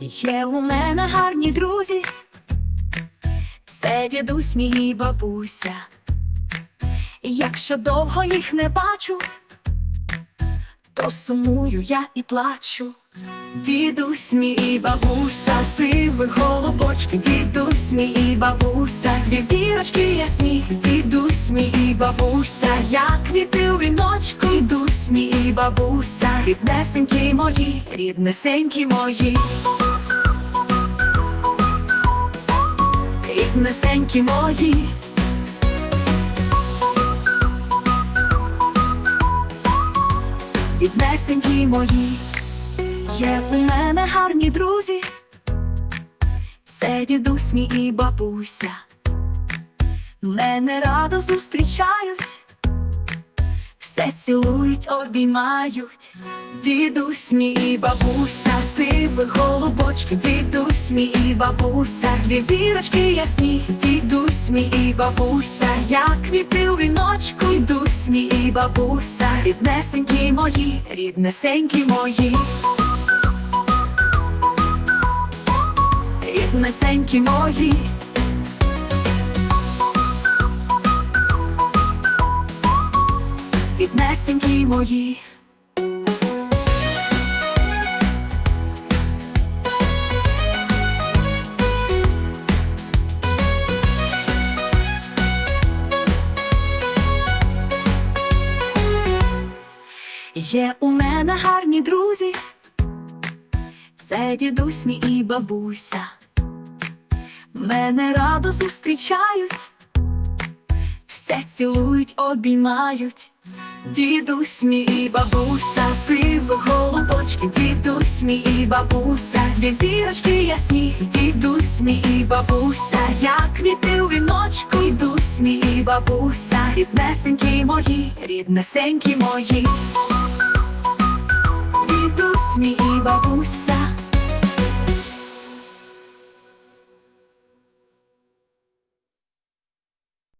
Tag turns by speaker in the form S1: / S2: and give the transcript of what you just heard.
S1: Є у мене гарні друзі, це дідусь мій бабуся. Якщо довго їх не бачу, то сумую я і плачу. Дідусь мій і бабуся, сивий голубочки, дідусь мій і бабуся, дві зірочки ясні, дідусь мій і бабуся, як квіти у віночку, дідусь мій і бабуся, ріднесенькі мої, ріднесенькі мої. Ріднесенькі мої. Ріднесенькі мої. Є у мене гарні друзі, це дідусь мій і бабуся. Мене радо зустрічають, все цілують, обіймають. Дідусь мій і бабуся, сивих голубочки, дідусь мій і бабуся, дві зірочки ясні, дідусь мій і бабуся, як квіти у віночку, дідусь мій і бабуся, ріднесенькі мої, ріднесенькі мої. Ріднесенькі мої. Ріднесенькі мої. Є у мене гарні друзі, це дідусь мій і бабуся. Мене радо зустрічають, все цілують, обіймають. Дідусь мій і бабуся, сивих голубочки, дідусь мій і бабуся, дві зірочки ясні, дідусь мій і бабуся, як квіти у віночку, дідусь мій бабуся, ріднесенькі мої, ріднесенькі мої. Дідусь мій бабуся,